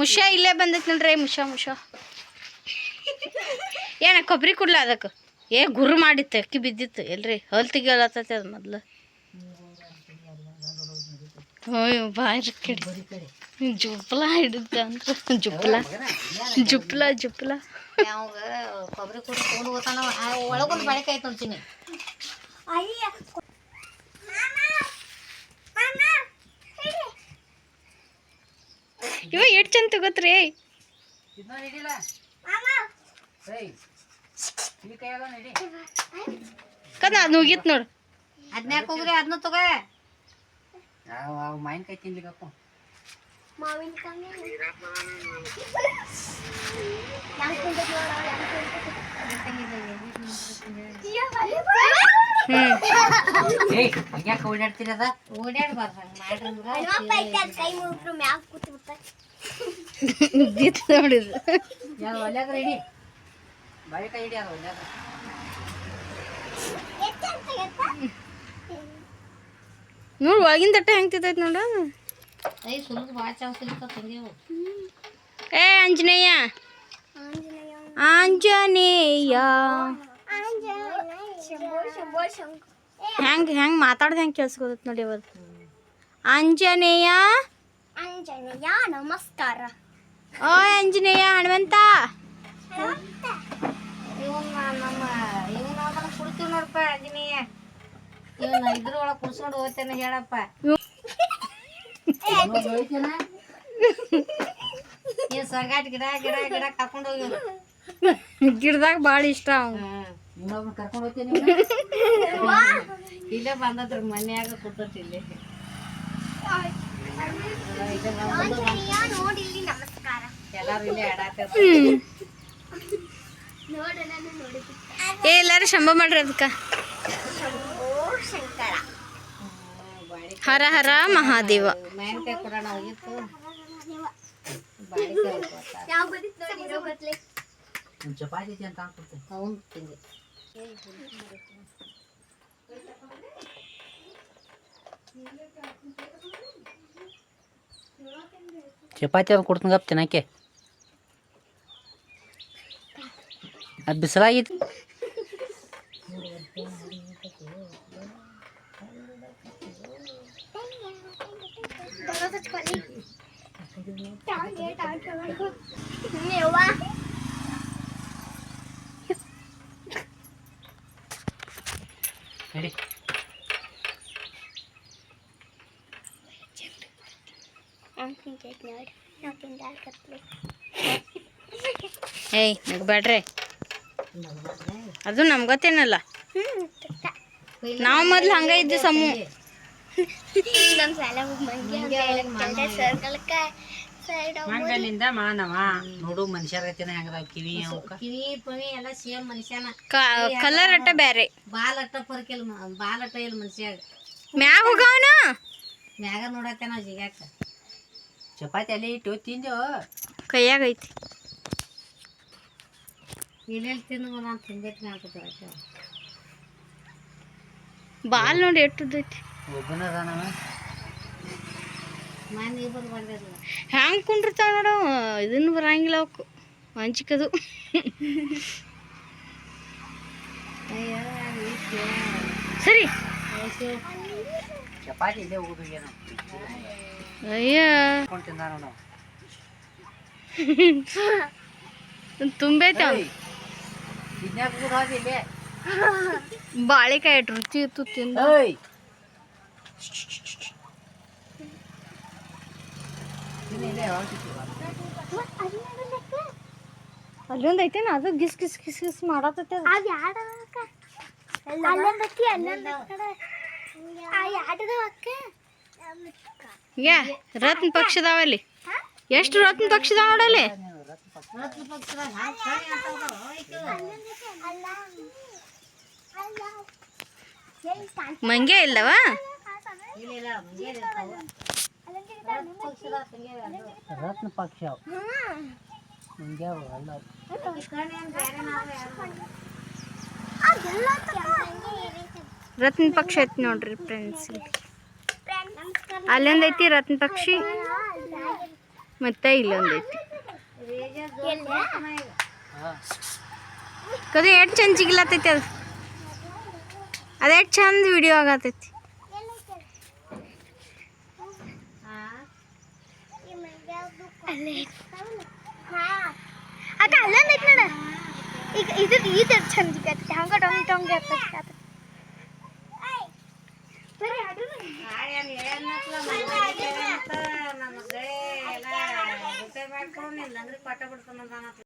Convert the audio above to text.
ಮುಷ ಇಲ್ಲೇ ಬಂದೈತಿ ನೋಡ್ರಿ ಮುಷ ಮುಷ ಏನ ಕೊಬ್ಬರಿ ಕುಡ್ಲ ಅದಕ್ಕೆ? ಏ ಗುರು ಮಾಡಿತ್ತು ಅಕ್ಕಿ ಬಿದ್ದಿತ್ತು. ಎಲ್ರಿ ಹೊಲ್ ತೆಗಿಯಲತ್ತೈತಿ ಅದು ಮೊದ್ಲು. ಹೋಯ್ ಬಾರಿ ಕಡೆ. ಜುಪ್ಲ ಹಿಡಿದ ಅಂತ ಜುಪ್ಲ ಜುಪ್ಲ ಜುಪ್ಲ. ಕೊಬ್ಬರಿ ಕೂಡ ಒಳಗೊಂದು ಬಾಳಿಕೆ ಆಯ್ತು ಅಂತೀನಿ ಇವ ಎಷ್ಟು ಚಂದ ತಗೋತ್ರಿ ಕದ ಅದು ಮುಗೀತ್ ನೋಡು. ಅದ್ನ್ಯಾಕೆ ಹೋಗ್ರಿ ಅದನ್ನ ತಗೋ. ಮಾವಿನಕಾಯಿ ತಿನ್ಲಿಕ್ಕಪ್ಪ ಹ್ಮ್. ಏಯ್ ಹಂಗ್ಯಾಕೆ ಓಡಾಡ್ತೀರಿ ಅದ? ಓಡಾಡ್ಬಾರ್ದು ಮಾಡ್ರಂದ್ರ ಬಿತ್ತು ನೋಡಿದ್ರು ಯಾವ ಒಲ್ಯಾಗ ಹಿಡಿ ಬಾಳೆಕಾಯಿ ಹಿಡಿ ಅದು ಒಲ್ಯಾಗ ನೋಡು ಒಳಗಿನ ತಟ್ಟೆ ಹೆಂಗೆ ತಿಂತೈತಿ ನೋಡ. ಐ ಸುಲಿದು ಭಾಳ ಚಾವ್ ಸಿಗ್ತಾವ ತಂದೇವು ಏ ಆಂಜನೇಯ. ಆಂಜನೇಯ. ಹೆಂಗ್ ಹೆಂಗ್ ಮಾತಾಡ್ದ ಹೆಂಗ್ ಕೇಳಿಸ್ಕೋದತ್ ನೋಡಿ ಅವತ್ತು ಆಂಜನೇಯ. ಅಂಜನಯ್ಯ ನಮಸ್ಕಾರ. ಓ ಆಂಜನೇಯ ಹನುಮಂತ. ಇವನ್ನ ನಮ್ಮ ಇವನ್ನ ಅದನ್ನ ಕುಡ್ತೀವಿ ನೋಡಪ್ಪ ಆಂಜನೇಯ. ಇವನ್ನ ಇದ್ರೊಳಗೆ ಕುಡ್ಸ್ಕೊಂಡು ಹೋಗ್ತೇನೆ ಹೇಳಪ್ಪ. ಈ ಸಂಗಾಟ ಗಿಡ ಗಿಡ ಗಿಡ ಕರ್ಕೊಂಡು ಹೋಗಿ ಗಿಡದಾಗ ಭಾಳ ಇಷ್ಟ ಅವ್ನು. ಇನ್ನೊಬ್ಬನ ಕರ್ಕೊಂಡು ಹೋಗ್ತೀನಿ ಇಲ್ಲೇ ಬಂದದ್ರ ಮನ್ಯಾಗ ಕೂತೈತಿ ಇಲ್ಲೇ ಆಂಜನೇಯ ನೋಡಿಲ್ಲಿ ನಮಸ್ಕಾರ ಎಲ್ಲಾರು ಇಲ್ಲೇ ಆಡಾಕ ನೋಡ ನಾನು ನೋಡಿದ್ದು ಏ ಎಲ್ಲಾರು ಶಂಭ ಮಾಡ್ರಿ ಅದಕ್ಕ ಹರ ಹರ ಮಹಾದೇವ. ಮಾವಿನಕಾಯಿ ಚಪಾತಿ ಅದು ಕೊಡ್ತೀನಿ ಗಪ್ ತಿನ್ನಕ್ಕೆ ಅದು ಬಿಸಿಲಾಗಿತ್ತು ಯವ್ವ ನಡಿ ತಿಂತೈತೆ ನೋಡಿ ಏಯ್ ನಗ್ಬೇಡ್ರಿ ಅದು ನಮ್ ಗೊತ್ತೇನಲ್ಲ? ನಾವು ಮೊದ್ಲು ಹಂಗ ಇದ್ದು ಸಮ್ಮು ನಮ್ಮ ಸಾಲ ಮಂಗ್ಯ ಸರ್ಕಲ್ಕ ಸೈಡ್ ಮಂಗಲಿಂದ ಮಾನವ. ನೋಡು ಮನುಷ್ಯರ ಗತಿನ ಹೆಂಗದಾವ ಕಿವಿ ಅವಕ್ಕ ಕಿವಿ ಪವಿ ಎಲ್ಲ ಸೇಮ್ ಮನುಷ್ಯನ. ಕಲರ್ ಅಟ್ಟ ಬ್ಯಾರೆ. ಬಾಲ್ ಅಟ್ಟ ಪರ್ಕಿಲ್ ಬಾಲ್ ಅಟ್ಟ ಇಲ್ಲ ಮನುಷ್ಯಾಗ. ಮ್ಯಾಗ ಹೋಗವನ? ಮ್ಯಾಗ ನೋಡತ್ತೇನ ಜಿಗ್ಯಾಕ. ಜಿಗಾಕ ಚಪಾತಿ ಅಲ್ಲಿ ಇಟ್ಟು ತಿಂದೆವು ಕೈಯಾಗ ಐತಿ. ಎಲ್ಲೆಲ್ಲಿ ತಿಂದು ನಾನು ತಿಂದೈತಿ ಅನ್ಕೋತ ಬಾಲ್ ನೋಡಿ ಎಟ್ಟದೈತಿ ಒಬ್ಬನ ಅದಾನವ ಮನೆ ಇಬ್ಬರು ಬಂದಿರಲ್ಲ ಹ್ಯಾಂಗ್ ಕುಂಡಿರ್ತಾವ ನೋಡು ಇದನ್ನು ಬರಂಗಿಲ್ಲ ಅವಕ್ಕೆ ಹಂಚಿಕದು ಸರಿ. ಚಪಾತಿ ಇಲ್ಲೇ ಹೋಗುದು ಅಯ್ಯ ತಿಂದಾನ ನಾವು ತುಂಬೈತೆ ಬಾಳೆಕಾಯಿ ರುಚಿ ಇತ್ತು ತಿಂದ ಏಯ್? ಅಲ್ಲೊಂದು ಐತೇನ ಅದು ಗಿಸ್ ಗಿಸ್ ಗಿಸ್ ಗಿಸ್ ಮಾಡತ್ತೈತೆ ಅದು. ಯಾಡ ಅಲ್ಲೊಂದು ಯಾ ರತ್ನ ಪಕ್ಷದಾವಲ್ಲಿ. ಎಷ್ಟು ರತ್ನ ಪಕ್ಷದ ನೋಡಲ್ಲಿ ಮಂಗೆ ಇಲ್ಲವ. ರತ್ನ ಪಕ್ಷ. ಮಂಗ್ಯಾವ ಹ್ಮ್. ಮುಂಗ್ಯಾವ ಅಲ್ಲ ಅವು. ಈ ಕಣಿ ಹಂಗ್ ಬ್ಯಾರೆ ನಾವೇ ಯಾರು ಅದೆಲ್ಲ ತಗೋ. ರತ್ನ ಪಕ್ಷಿ ಐತಿ ನೋಡ್ರಿ ಫ್ರೆಂಡ್ಸ್ ಅಲ್ಲೊಂದು ಐತಿ ರತ್ನ ಪಕ್ಷಿ, ಮತ್ತೆ ಇಲ್ಲೊಂದೈತಿ ಕದು ಎಷ್ಟು ಚಂದ ಜಿಗ್ಲತ್ತೈತಿ ಅದು. ಅದು ಎಷ್ಟು ಚಂದ ವಿಡಿಯೋ ಆಗತೈತಿ. ಅಕ್ಕ ಅಲ್ಲೊಂದು ನೋಡ. ಈಗ ಇದು ಇದು ಚಂದ ಹಂಗ ಟೊಂಗ್ ಟೊಂಗ್ ಇರ್ತೈತಿ ಬರೀ ಅದು ನಮ್ಮ ಗಳೆ ಎಲ್ಲ ರಿಪೇರ್ ಮಾಡ್ಕೊಂಡು ಇಲ್ಲ ಅಂದ್ರೆ ಕೊಟ್ಟ ಬಿಡ್ತಾನಂತ